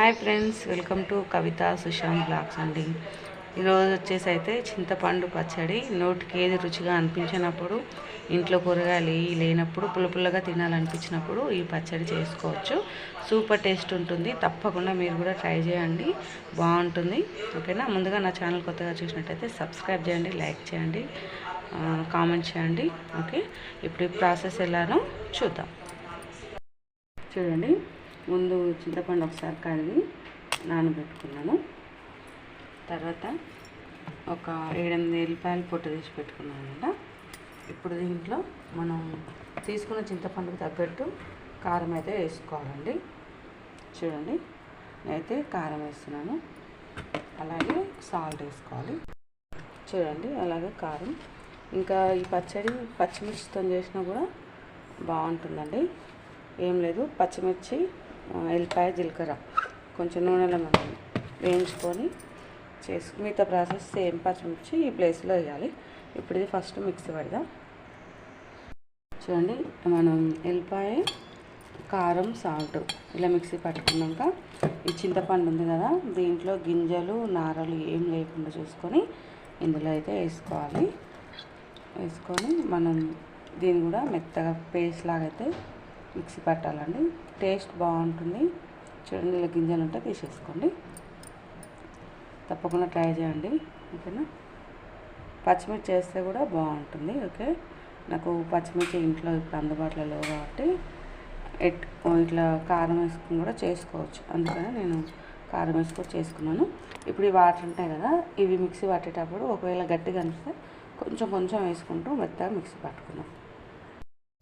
Hi friends welcome to Kavitha Sushant blogs అండి. ఈరోజు వచ్చేసి అయితే చింతపండు పచ్చడి నోటికి ఏది రుచిగా అనిపించినప్పుడు ఇంట్లో కూరగాయలు ఏవి లేనప్పుడు పుల్ల పుల్లగా తినాలనిపించినప్పుడు ఈ పచ్చడి చేసుకోవచ్చు. సూపర్ టేస్ట్ ఉంటుంది. తప్పకుండా మీరు కూడా ట్రై చేయండి. బాగుంటుంది. ఓకేనా? ముందుగా నా ఛానల్ కొత్తగా చూసినట్టయితే సబ్స్క్రైబ్ చేయండి లైక్ చేయండి కామెంట్ చేయండి. ఓకే? ఇప్పుడు ఈ ప్రాసెస్ ఎలానో చూద్దాం. చూడండి. ముందు చింతపండు ఒకసారి కడిగి నానబెట్టుకున్నాను. తర్వాత ఒక ఏడెనిమిది ఎల్లిపాయలు పొట్టు తీసి పెట్టుకున్నాను అనమాట. ఇప్పుడు దీంట్లో మనం తీసుకున్న చింతపండుకు తగ్గట్టు కారం అయితే వేసుకోవాలండి. చూడండి నేనైతే కారం వేస్తున్నాను. అలాగే సాల్ట్ వేసుకోవాలి. చూడండి అలాగే కారం. ఇంకా ఈ పచ్చడి పచ్చిమిర్చితో చేసినా కూడా బాగుంటుందండి. ఏం లేదు పచ్చిమిర్చి ఎల్లిపాయ జీలకర్ర కొంచెం నూనెలో మనం వేయించుకొని చేసు మిగతా ప్రాసెస్ సేమ్ పచ్చిమిర్చి ఈ ప్లేస్లో వేయాలి. ఇప్పుడు ఇది ఫస్ట్ మిక్సీ పెడదాం. చూడండి మనం ఎల్లిపాయ కారం సాల్ట్ ఇలా మిక్సీ పట్టుకున్నాక ఈ చింతపండు ఉంది కదా దీంట్లో గింజలు నారలు ఏం లేకుండా చూసుకొని ఇందులో అయితే వేసుకోవాలి. వేసుకొని మనం దీన్ని కూడా మెత్తగా పేస్ట్ లాగా అయితే మిక్సీ పట్టాలండి. టేస్ట్ బాగుంటుంది. చూడండి ఇలా గింజలు ఉంటే తీసేసుకోండి. తప్పకుండా ట్రై చేయండి. ఓకేనా? పచ్చిమిర్చి వేస్తే కూడా బాగుంటుంది. ఓకే? నాకు పచ్చిమిర్చి ఇంట్లో ఇప్పుడు అందుబాటులో లేవు కాబట్టి ఎట్ ఇట్లా కారం వేసుకుని కూడా చేసుకోవచ్చు. అందుకని నేను కారం వేసుకొని చేసుకున్నాను. ఇప్పుడు ఈ వాటర్ ఉంటాయి కదా ఇవి మిక్సీ పట్టేటప్పుడు ఒకవేళ గట్టిగా అనిపిస్తే కొంచెం కొంచెం వేసుకుంటూ మెత్తగా మిక్సీ పట్టుకున్నాం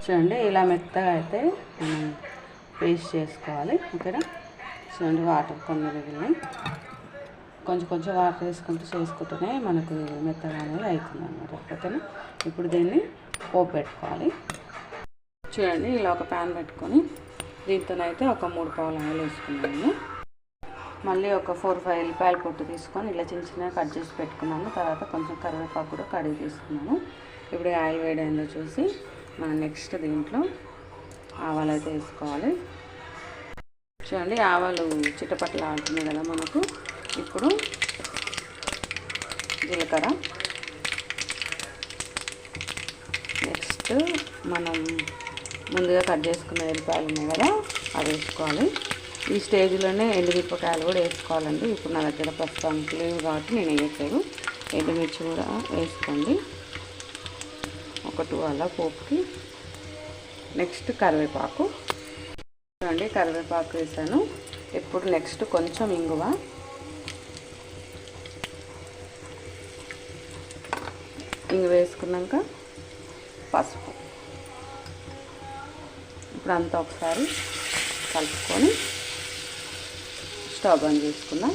చూడండి ఇలా మెత్తగా అయితే మనం పేస్ట్ చేసుకోవాలి. ఓకేనా చూడండి వాటర్ కొన్ని మిగిలినాయి. కొంచెం కొంచెం వాటర్ వేసుకుంటూ చేసుకుంటూనే మనకు మెత్తగా అనేది అవుతుంది అనమాట ఓకేనా? ఇప్పుడు దీన్ని పోపు పెట్టుకోవాలి. చూడండి ఇలా ఒక ప్యాన్ పెట్టుకొని దీంతోనైతే ఒక మూడు పావులు అనేది వేసుకున్నాను. మళ్ళీ ఒక ఫోర్ ఫైవ్ ఎల్లిపాయల పొట్టు తీసుకొని ఇలా చిన్న చిన్నగా కట్ చేసి పెట్టుకున్నాను. తర్వాత కొంచెం కరివేపాకు కూడా కడిగి తీసుకున్నాను. ఇప్పుడు ఆయిల్ వేడైందో చూసి మనం నెక్స్ట్ దీంట్లో ఆవాలు అయితే వేసుకోవాలి. చూడండి ఆవాలు చిట్టపట్టలు ఆడుతున్నాయి కదా మనకు. ఇప్పుడు జీలకర్ర. నెక్స్ట్ మనం ముందుగా కట్ చేసుకున్న ఎల్లిపాయలు ఉన్నాయి కదా అవి వేసుకోవాలి. ఈ స్టేజ్లోనే ఎండుమిరపకాయలు కూడా వేసుకోవాలండి. ఇప్పుడు నా దగ్గర ప్రస్తుతానికి లేవు కాబట్టి నేను వేయట్లేదు. ఎండుమిర్చి కూడా వేసుకోండి. ఒక టూ అలా పోపుకి నెక్స్ట్ కరివేపాకు. చూడండి కరివేపాకు వేసాను. ఇప్పుడు నెక్స్ట్ కొంచెం ఇంగువ. ఇంగు వేసుకున్నాక పసుపు. ఇప్పుడు అంతా ఒకసారి కలుపుకొని స్టవ్ బంద్ చేసుకుందాం.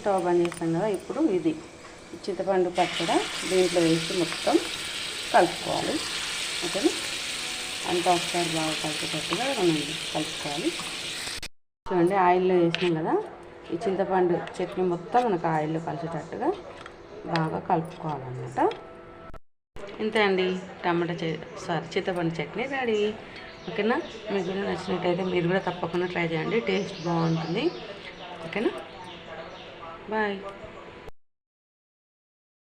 స్టవ్ బంద్ చేస్తాం కదా ఇప్పుడు ఇది. చింతపండు పచ్చడి దీంట్లో వేసి మొత్తం కలుపుకోవాలి. ఓకేనా? అంతా ఒకసారి బాగా కలిపేటట్టుగా మనం కలుపుకోవాలి. చూడండి ఆయిల్లో వేసినాం కదా? ఈ చింతపండు చట్నీ మొత్తం మనకు ఆయిల్లో కలిసేటట్టుగా బాగా కలుపుకోవాలన్నమాట. ఇంతే అండి. టమాటా సారీ చింతపండు చట్నీ రెడీ. ఓకేనా? మీకు కూడా నచ్చినట్టయితే మీరు కూడా తప్పకుండా ట్రై చేయండి. టేస్ట్ బాగుంటుంది. ఓకేనా? బాయ్.